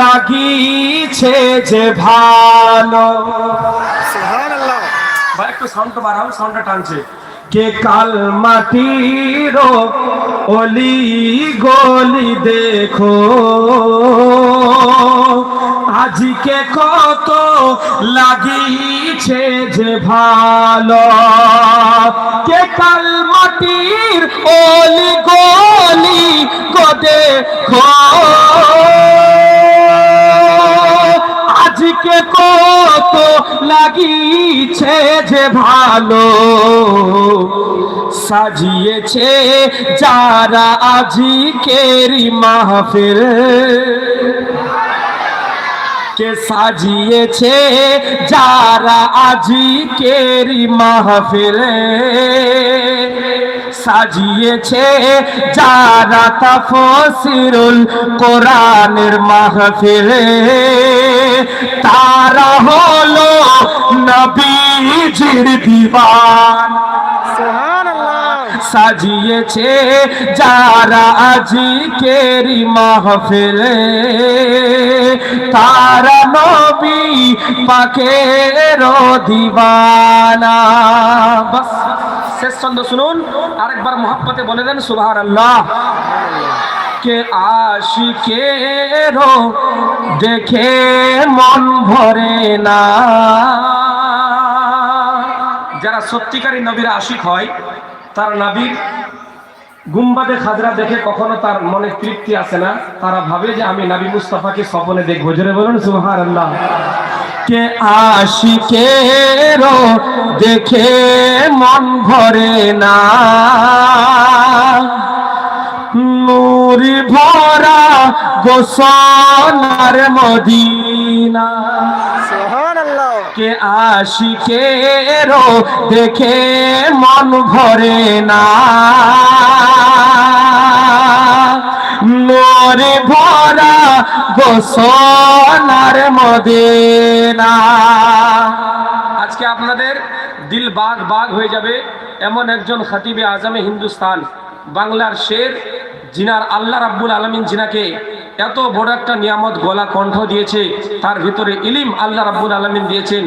লাগিছে যে ভালো ভাই একটু সাউন্ডটা বাড়াও সাউন্ডটা টানছে। কে কাল মাটির অলি গলি দেখো। আজকে কত লাগিছে যে ভালো কে কাল মাটির অলি গলি গো দেখো। আজকে কত লাগিছে যে ভালো সাজিয়েছে যারা আজকেরই মাহফিল। কে সাজিয়েছে যারা আজকেরই মাহফিলে। সাজিয়েছে যারা তাফসিরুল কোরআনের মাহফিলে। তারা হলো নবীজির সুবহানাল্লাহ সাজিয়েছে যারা আজকেরই মাহফিলে। তারা নবী পাকের দিবানা বাস। শেষ ছন্দ শুনুন, আরেকবার মোহাম্মতে বলে দেন সুবাহ আল্লাহ কে আশিকের দেখে মন ভরে না। যারা সত্যিকারী নবীর আশিক হয়, তার নাবির গুম্বাদে খাজরা দেখে কখনো তার মনে তৃপ্তি আসে না। তারা ভাবে যে আমি নাবি মুস্তাফাকে স্বপনে দেখব। জোরে বলুন সুহার আল্লাহ কে আশিকের দেখে মন ভরে না। নূরি ভরা গোসনার মদিনা। কে আশিকের দেখে মন ভরে না। নরে ভরা গোসনার মদিনা। আজকে আপনাদের দিল বাগ বাগ হয়ে যাবে এমন একজন খাতিবে আজামে হিন্দুস্তান, বাংলার শের জিনার আল্লাহ রাব্বুল আলমিন জিনাকে এত বড় একটা নিয়ামত গলা কণ্ঠ দিয়েছে, তার ভিতরে ইলিম আল্লাহ রাব্বুল আলমিন দিয়েছেন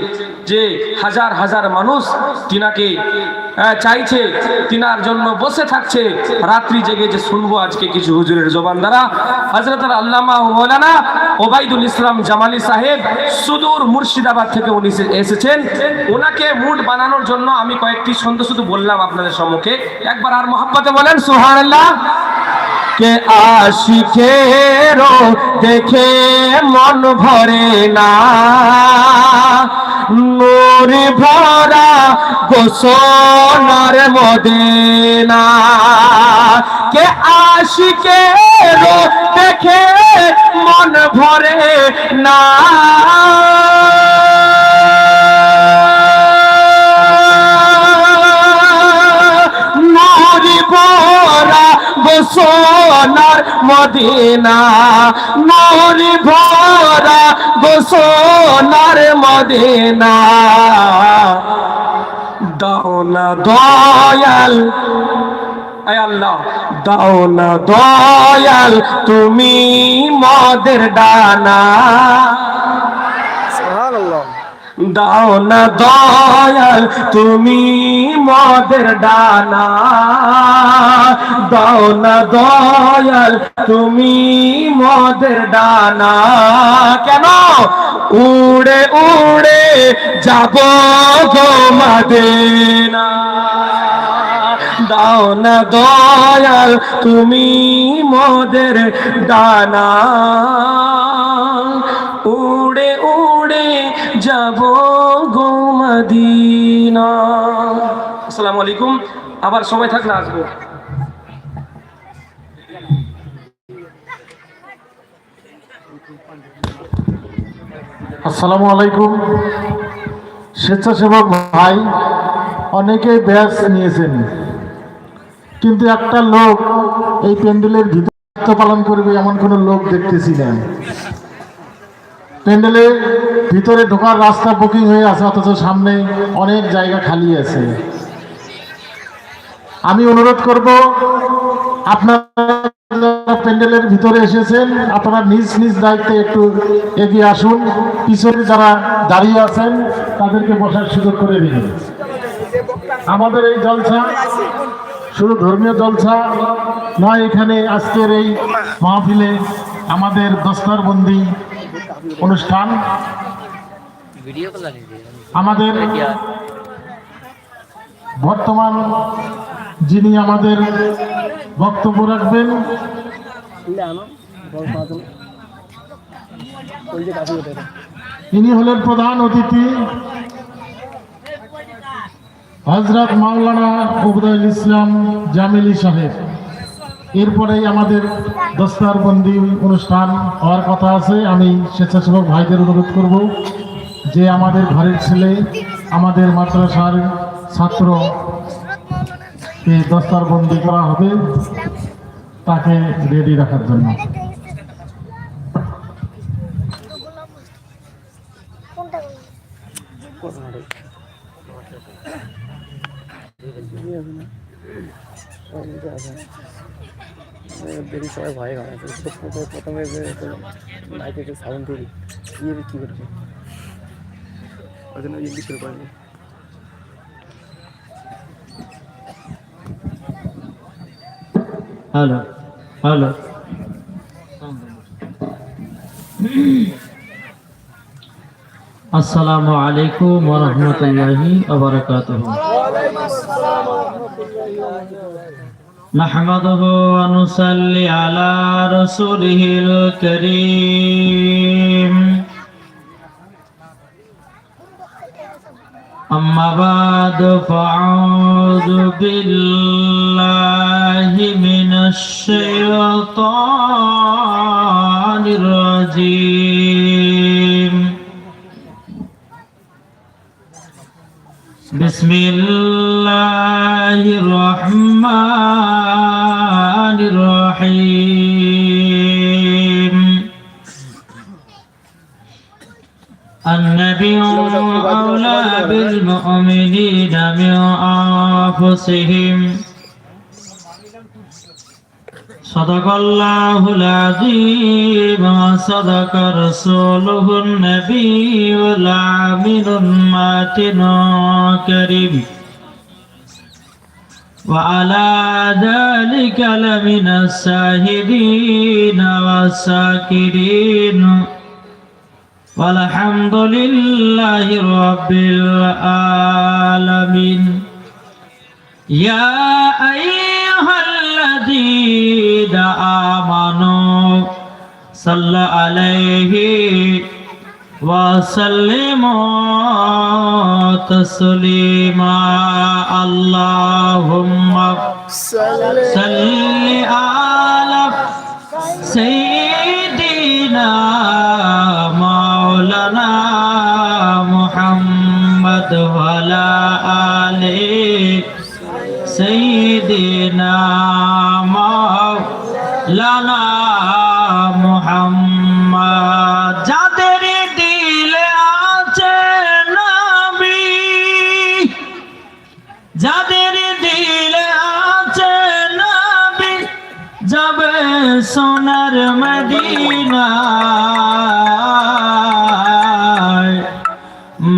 যে হাজার হাজার মানুষ তিনাকে চাইছে, তিনার জন্য বসে থাকছে, রাত্রি জেগে যে শুনব আজকে কিছু হুজুরের জবান দ্বারা। হজরত আল্লামা মৌলানা ওবাইদুল ইসলাম জামালি সাহেব সুদূর মুর্শিদাবাদ থেকে উনি এসেছেন। ওনাকে মুড বানানোর জন্য আমি কয়েকটি ছন্দ শুধু বললাম আপনাদের সম্মুখে। একবার আর মোহাম্মতে বলেন সুহানাল্লাহ কে আশিকের দেখে মন ভরে না। নূর ভরা গোসনার মদিনা। কে আশিকের দেখে মন ভরে না। নূরি ভরা গোসনার মদিনা। নূরি ভরা গোসনার মদিনা। দাওনা দয়াল। আল্লাহ দয়াল তুমি মদের ডানা। দাও না দয়াল, তুমি মদের ডানা দাও না দয়াল, তুমি মদের ডানা কেন? উড়ে উড়ে যাব গো মদিনা। দাও না দয়াল, তুমি মোদের ডানা উড়ে আসসালামু আলাইকুম। আবার সময় থাকলে আসব। আসসালামু আলাইকুম। স্বেচ্ছাসেবক ভাই, অনেকে ব্যাস নিয়েছেন। কিন্তু একটা লোক এই প্যান্ডেলের ভিতর পালন করবে এমন কোনো লোক দেখতেছি না। প্যান্ডেলের ভিতরে ঢোকার রাস্তা বুকিং হয়ে আছে, অথচ সামনে অনেক জায়গা খালি আছে। আমি অনুরোধ করব, আপনারা প্যান্ডেলের ভিতরে এসেছেন, আপনারা নিজ নিজ দায়িত্বে একটু এগিয়ে আসুন। পিছনে যারা দাঁড়িয়ে আছেন, তাদেরকে বসার সুযোগ করে দিন। আমাদের এই জলসা শুধু ধর্মীয় জলসা নয়, এখানে আজকের এই মাহফিলে আমাদের দস্তারবন্দি অনুষ্ঠান। আমাদের বর্তমান যিনি আমাদের বক্তব্য রাখবেন ইনি হলেন প্রধান অতিথি হজরত মাওলানা উবদুল ইসলাম জামিলি সাহেব। এরপরেই আমাদের দস্তারবন্দি অনুষ্ঠান হওয়ার কথা আছে। আমি স্বেচ্ছাসেবক ভাইদের অনুরোধ করব যে আমাদের ঘরের ছেলে, আমাদের মাদ্রাসার ছাত্র দস্তারবন্দি করা হবে, তাকে রেডি রাখার জন্য। দেরি সবাই ভয় হয় তো প্রথমে প্রথমে লাইটে একটু সাউন্ড দিই দিয়ে কী করবে ওই জন্য ইয়ে শুরু করেনি হ্যালো হ্যালো আসসালামু আলাইকুম ওয়া রাহমাতুল্লাহি ওয়া বারাকাতুহু نحمده ونصلي على رسوله الكريم أما بعد فأعوذ بالله من الشيطان الرجيم بسم الله الرحمن الرحيم. النبي أولى بالمؤمنين من أنفسهم. صدق الله العظيم وصدق رسوله النبي العامل الماتن كريم وعلى ذلك لمن الشاهدين والساكرين والحمد لله رب العالمين يا أيها الذين آمنوا صل عليه وسلموا تسليما اللهم صل على سيدنا مولانا محمد وعلى آله سيدنا লানা মোহাম্মদ, যাদের দিলে আছে নবী, যাদের দিলে আছে নবী যাবে সোনার মদিনা,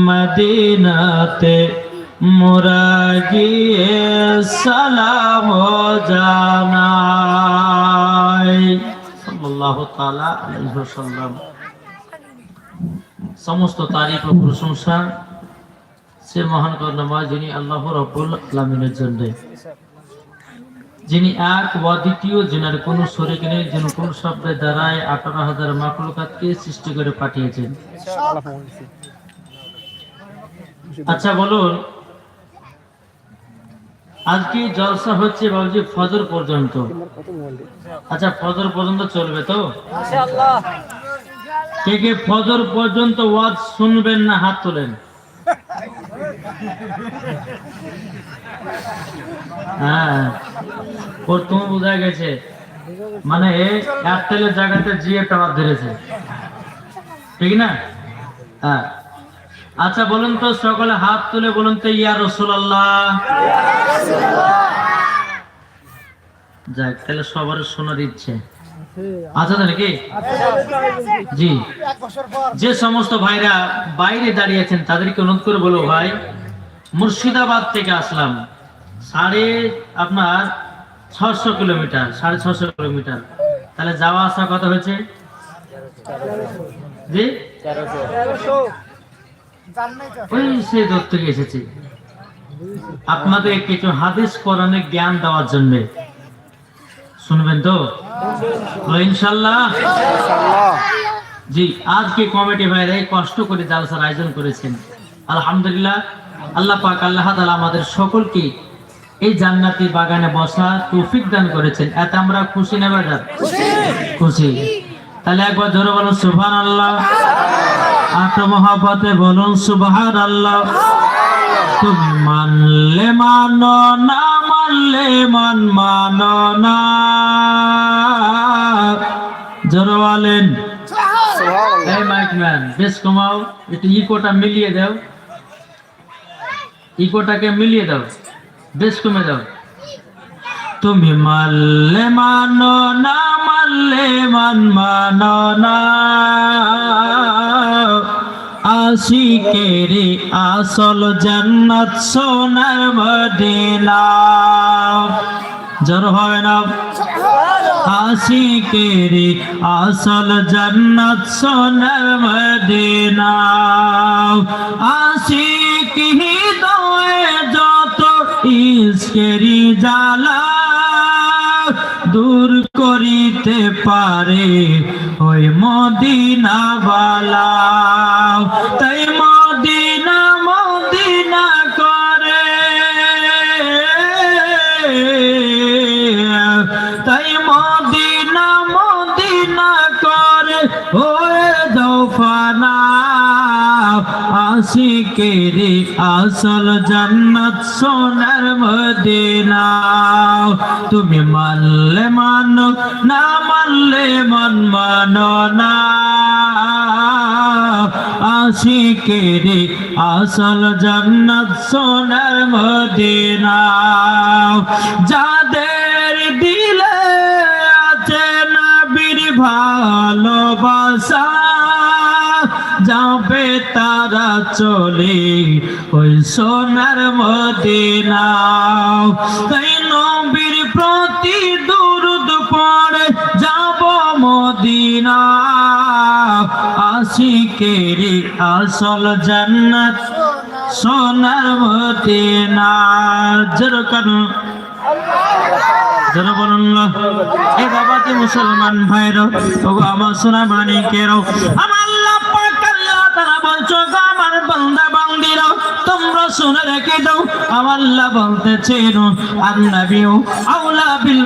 মদিনাতে মোরা গিয়ে সালাম জানা। সাল্লাল্লাহু তাআলা আলাইহি ওয়াসাল্লাম। সমস্ত তারিফ ও প্রশংসা সে মহান করুণাময় যিনি আল্লাহ রব্বুল আলামিনের জন্য। যিনি এক বা দ্বিতীয় যিনার কোন শরীক নেই যিনি কোন শব্দের দ্বারায় আঠারো হাজার মাকলুকাতকে সৃষ্টি করে পাঠিয়েছেন। আচ্ছা বলুন আজকে জলসা হচ্ছে বাবুজি ফজর পর্যন্ত। আচ্ছা ফজর পর্যন্ত চলবে তো? কে কে ফজর পর্যন্ত ওয়াজ শুনবেন না হাত তোলেন? হ্যাঁ প্রথম বোঝা গেছে মানে এয়ারটেলের জায়গাতে জিও টাওয়ার ধরেছে। ঠিক না? হ্যাঁ। আচ্ছা বলুন তো, সকলে হাত তুলে বলুন তো, ইয়া রসুল্লাহ যাক, তাহলে সবার শোনার ইচ্ছে। আচ্ছা তো নাকি? জি। যে সমস্ত ভাইরা বাইরে দাঁড়িয়েছেন তাদেরকে অনুরোধ করে বলো ভাই, মুর্শিদাবাদ থেকে আসলাম। সাড়ে আপনার ছশো কিলোমিটার, সাড়ে ছশো কিলোমিটার। তাহলে যাওয়া আসা কত হয়েছে? জি? ওই সেই দূর থেকে এসেছি। আপনাদের কিছু হাদিস কোরআনে জ্ঞান দেওয়ার জন্য। শুনবেন তো? তো ইনশাল্লাহ। জি আজকে কমিটি ভাইরা কষ্ট করে জালসার আয়োজন করেছেন? আলহামদুলিল্লাহ আল্লাহ পাক আল্লাহ তাআলা আমাদের সকলকে এই জান্নাতি বাগানে বসা তৌফিক দান করেছেন। এতে আমরা খুশি না বাজার? খুশি। তাহলে একবার জোরে বলুন সুবহান আল্লাহ আট মহাপতে বলুন সুবহান আল্লাহ তুমি মানলে মানো না মানলে মান মানো না। জোরে বলেন। এই মাইক ম্যান বেশ কমাও একটু ইকোটা মিলিয়ে দাও। ইকোটাকে মিলিয়ে দাও বেশ কমে দাও। তুমি মানলে মানো না মানলে মান মানো না। আশিকেরি আসল জান্নাত সোনার মদিনা। জোর হবে না? আশিকেরি আসল জান্নাত সোনার মদিনা। আশিক হৃদয়ে যত ইস্কেরি জ্বালা দূর করিতে পারে ওই মদিনা বালা তাই মদিনা মদিনা করে। তাই মদিনা মদিনা করে। ওরে দৌফানা আশিকেরি আসল জান্নাত সোনার মদিনা। তুমি মানলে মানো না মানলে মন মানো না আশিকেরি আসল জন্নত সোনার মদিনা। যাদের দিলে চলে ওই সোনার মদিনা তাই নবীর প্রতি দুরুদ পড়ে যাব মদিনা আশিকেরি আসল জান্নাত সোনার মদিনা যেরকম যারা বলুন না, এ মুসলমান ভাইরো। ওগো আমার সোনা মানিকেরও আমার আল্লাহ পাক বলছো বান্দা তোমরা শুনে রেখে দাও আল্লাহ আন্নাবিউ আউলা বিল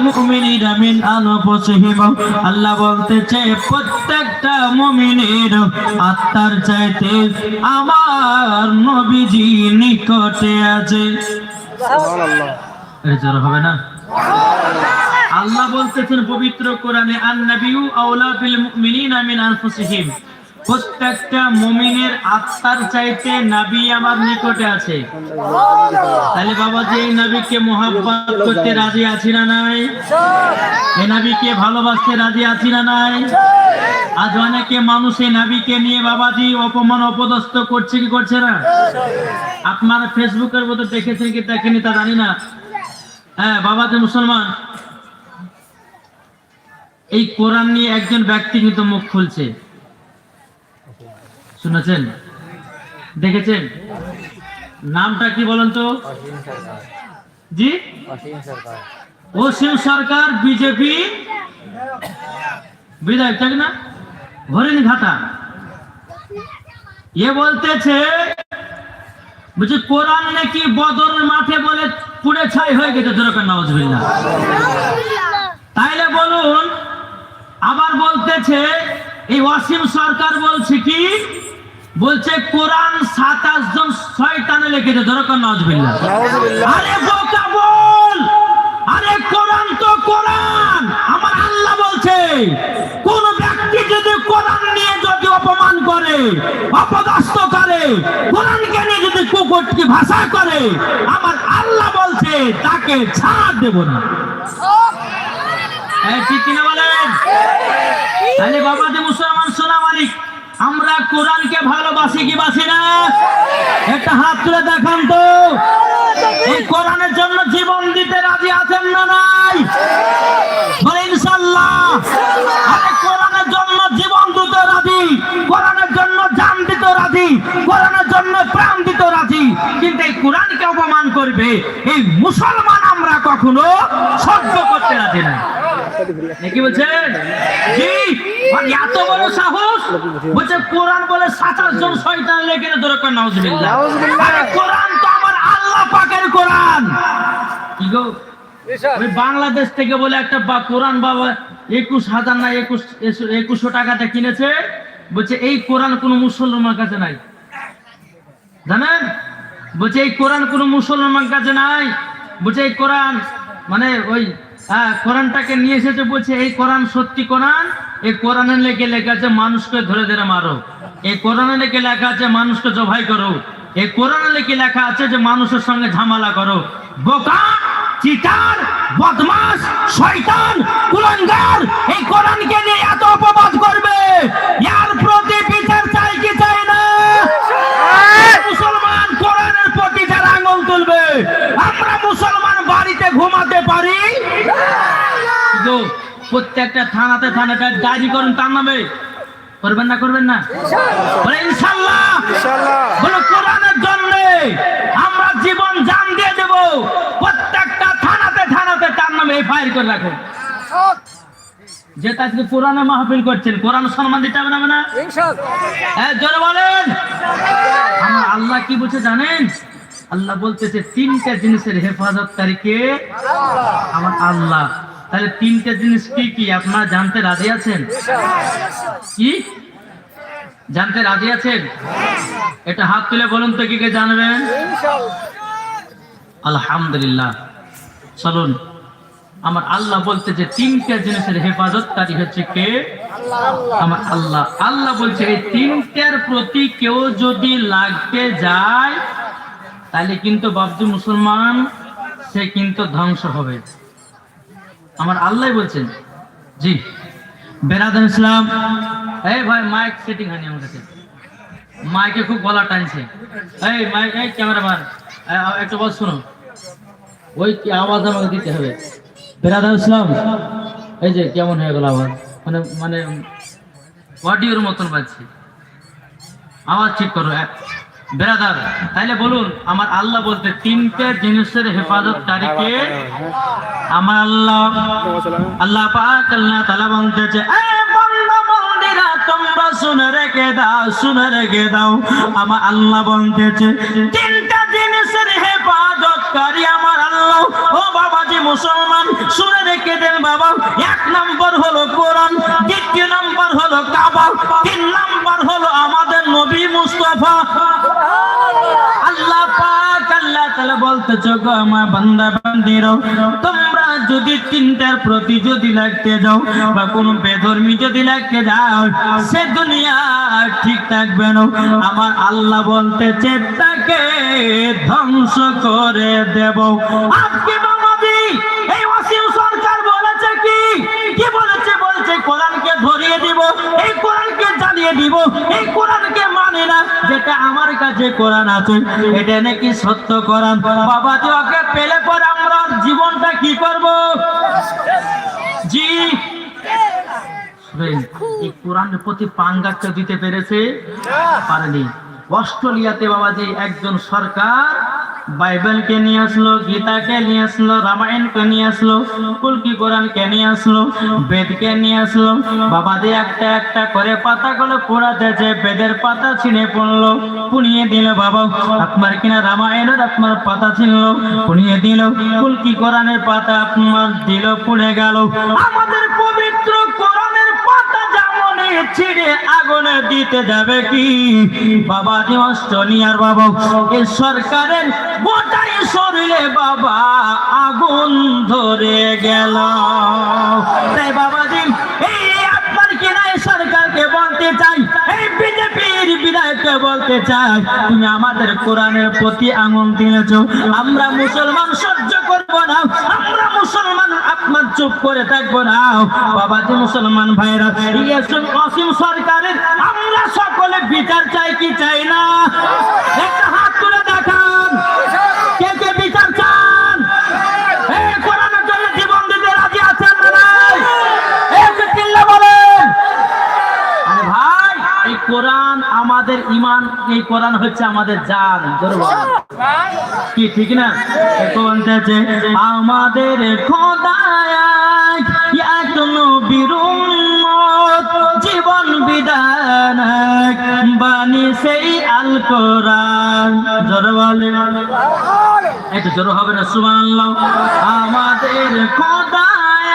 আল্লাহ প্রত্যেকটা মুমিনের আত্মার চাইতে আমার নবীজি নিকটে আছে। হবে না? আল্লাহ বলতেছেন, পবিত্র কোরআনে আন-নাবিয়্যু আওলা বিল মুমিনিনা মিন আনফুসিহিম। প্রত্যেকটা মুমিনের আত্মার চাইতে নবী আমার নিকটে আছে। তাহলে বাবা যে এই নবীকে মোহাব্বত করতে রাজি আছি না নাই? এই নবীকে ভালোবাসতে রাজি আছি না নাই? আজ অনেকে মানুষ এই নবীকে নিয়ে বাবাজি অপমান অপদস্থ করছে কি করছে না? আপনারা ফেসবুকের মতো দেখেছেন কি দেখেনি তা জানি না। হ্যাঁ বাবা যে মুসলমান। এই কোরআন নিয়ে একজন ব্যক্তি কিন্তু মুখ খুলছে। শুনেছেন? দেখেছেন? নামটা কি বলেন তো? জি? অসীম সরকার। বিজেপি। বিধায়ক তাই না? হরিণ ঘাটা। এ বলতেছে বলছে কোরআন নাকি বদর মাঠে বলে পুড়ে ছাই হয়ে গেছে দরকার নওয়াজবিল্লাহ তাইলে বলুন আবার বলতেছে এই অসীম সরকার বলছে কি? বলছে কোরআন সাতাশ জন শয়তানে লিখেছে। দরকার নওয়াজবিল্লাহ আরে বোকা বল! আরে কোরআন তো কোরআন। আমার আল্লাহ বলছে কোন ব্যক্তি যদি কোরআন নিয়ে যদি অপমান করে অপদস্থ করে কোরআনকে নিয়ে যদি কুকুরকে ভাষা করে আমার আল্লাহ বলছে তাকে ছাড় দেব না। এই ঠিক কিনা বলেন? তাহলে বাবাজি মুসলমান সোনা মালিক আমরা কোরআনকে ভালোবাসি কি বাসি না? একটা হাত তুলে দেখান তো। কোরআনের জন্য জীবন দিতে রাজি আছেন না নাই? ইনশাল্লাহ আরে কোরআনের জন্য জীবন দিতে রাজি, কোরআনের জন্য জান দিতে রাজি, কোরআনের জন্য প্রাণ দিতে রাজি, কিন্তু এই কোরআনকে অপমান করবে, এই মুসলমান আমরা কখনো সহ্য করতে রাজি না। কি বলছেন? জি। এত বড় সাহস? বলছে কোরআন বলে সাতাশ জন শয়তান লেগে দরকার নাউজুবিল্লাহ। নাউজুবিল্লাহ। কোরআন তো আমার আল্লাহ পাকের কোরআন। কি গো? ওই বাংলাদেশ থেকে বলে একটা কোরআন বাবা একুশ হাজার না একুশ একুশশো টাকাতে কিনেছে। বলছে এই কোরআন কোন মুসলমানের কাছে নাই। জানেন? বলছে এই কোরআন কোন মুসলমান কাছে নাই। বলছে এই কোরআন মানে ওই হ্যাঁ কোরআনটাকে নিয়ে এসেছে বলছে এই কোরআন সত্যি কোরআন? এই কোরআনের লেগে লেখা আছে মানুষকে ধরে ধরে মারো। এই কোরআনে লেগে লেখা আছে মানুষকে জবাই করো। এই কোরআনে লেগে লেখা আছে যে মানুষের সঙ্গে ঝামেলা করো। বোকা চিটার বদমাস শয়তান কুলঙ্গার এই কোরআনকে নিয়ে এত অপবাদ করবে। ইয়ার প্রতি বিচার চাই কি চাই না? মুসলমান কোরআনের প্রতি যারা আঙুল তুলবে আমরা মুসলমান বাড়িতে ঘুমাতে পারি? কিন্তু প্রত্যেকটা থানাতে থানাতে ডায়েরি করুন তার নামে। করবেন না করবেন না? বলে ইনশাল্লাহ। ইনশাআল্লাহ বলো কোরআনের জন্য আমরা জীবন জান দিয়ে দেব। প্রত্যেকটা থানাতে থানাতে তার নামে এফআইআর করে রাখো যে আজকে কোরআনে মাহফিল করছেন কোরআন সম্মান দিতে হবে না হবে না? হ্যাঁ জোরে বলেন। আমার আল্লাহ কি বলছে জানেন? আল্লাহ বলতেছে তিনটা জিনিসের হেফাজতকারীকে আমার আল্লাহ। তাহলে তিনটে জিনিস কি কি? আপনারা জানতে রাজি আছেন? কি? জানতে রাজি আছেন? এটা হাত তুলে বলুন তো কি কে জানবেন? আলহামদুলিল্লাহ। চলুন। আমার আল্লাহ বলতে যে তিনটা জিনিসের হেফাজতকারী হচ্ছে কে? আমার আল্লাহ। আল্লাহ বলছে, এই তিনটার প্রতি কেউ যদি লাগতে যায়, তাহলে কিন্তু বাবজু মুসলমান, সে কিন্তু ধ্বংস হবে। আমার আল্লাহ বলছেন। জি। বেরাদান ইসলাম, এই ভাই মাইক সেটিং হয়নি আমার কাছে। মাইকে খুব গলা টানছে এই মাইক এই ক্যামেরাম্যান একটু বল শোনো ওই কি আওয়াজ আমাকে দিতে হবে। বেরাদান ইসলাম, এই যে কেমন হয়ে গেল আওয়াজ? মানে মানে অডিওর মতন বাজছে। আওয়াজ ঠিক করো বেরাদার তাইলে বলুন, আমার আল্লাহ বলতে তিনটে জিনিসের হেফাজতকারীকে আমার আল্লাহ আল্লাহ পাক আল্লাহ তালা বলতেছে তোমরা শুনে রেখে দাও, শুনে রেখে দাও। আমার আল্লাহ বলতেছে, তিনটা জিনিসের হেফাজতকারী আমার ও বাবাজি মুসলমান, শুনে রেখে দেন বাবা। এক নম্বর হলো কোরআন, দ্বিতীয় নম্বর হলো কাবা, তিন নম্বর হলো আমাদের নবী মুস্তাফা। আল্লাহ পাক তাআলা বলতে চোখ আমার বান্দা বান্দিরো তোমরা যদি তিনটার প্রতি যদি লাগতে যাও বা কোনো বেধর্মী যদি লাগতে যাও, সে দুনিয়া ঠিক থাকবে না। আমার আল্লাহ বলতে তাকে ধ্বংস করে দেব। আজকে কাছে কোরআন আছে, এটা নাকি সত্য কোরআন? বাবা যে ওকে পেলে পর আমরা জীবনটা কি করব? জি। এই কোরআনের প্রতি পাঙ্গাটা দিতে পেরেছে? পারেনি। অস্ট্রেলিয়াতে বাবাজি একজন সরকার বাইবেলকে নিয়ে আসলো, গীতাকে নিয়ে আসলো, রামায়ণকে নিয়ে আসলো, কুলকি কোরআনকে নিয়ে আসলো, বেদকে নিয়ে আসলো। বাবাজি একটা একটা করে পাতাগুলো পোড়াতেছে বেদের পাতা ছিঁড়ে পড়ল পুনিয়ে দিল বাবা। আপনার কিনা রামায়ণের আপনার পাতা ছিনলো পুনিয়ে দিল। কুলকি কোরআনের পাতা আপনার দিল, পুড়ে গেল। আমাদের পবিত্র ছিঁড়ে আগুনে দিতে যাবে কি? বাবা অস্ট্রেলিয়ার বাবা, এ সরকারের গোটাই শরীরে বাবা আগুন ধরে গেল। তাই বাবাজি বিজেপির বিধায়ককে বলতে চাই, তুমি আমাদের কোরআনের প্রতি আঙুল দিয়েছ। আমরা মুসলমান সহ্য করব না, আমরা মুসলমান আপনার চুপ করে থাকব না। বাবাজি মুসলমান ভাইরা, ইয়াসুন অসীম সরকারের, আমরা সকলে বিচার চাই কি চাই না? আমাদের ইমান এই কোরআন হচ্ছে আমাদের জান। কি, ঠিক না? যে আমাদের জীবন বিধান বাণী সেই আল কোরআন জোরে বলেন একটু জোর হবে না, সুবহানাল্লাহ। আমাদের খোদায়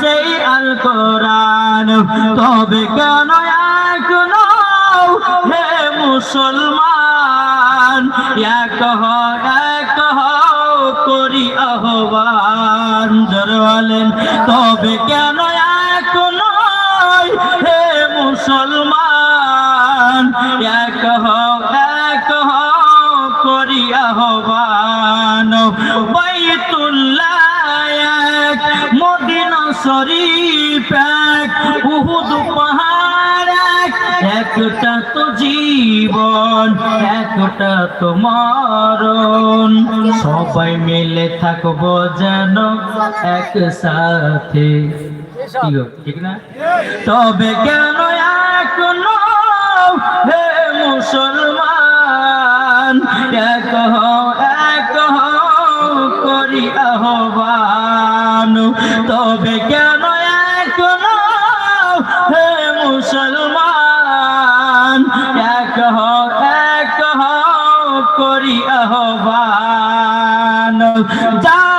সেই আল কোরআন তবে কেন এক নও হে মুসলমান? এক হও, এক হও করি আহ্বান। জোরে তবে কেন এক নয় হে মুসলমান? এক হও এক হও করি আহ্বান। শরীফ এক একটা তো জীবন, একটা তো মরণ। সবাই মিলে থাকব যেন একসাথে। তবে কেন এক নও হে মুসলমান, এক হও এক হও করি আহ্বান। তবে কেন এক নও হে মুসলমান? এক হও এক হও করি আহ্বান। যা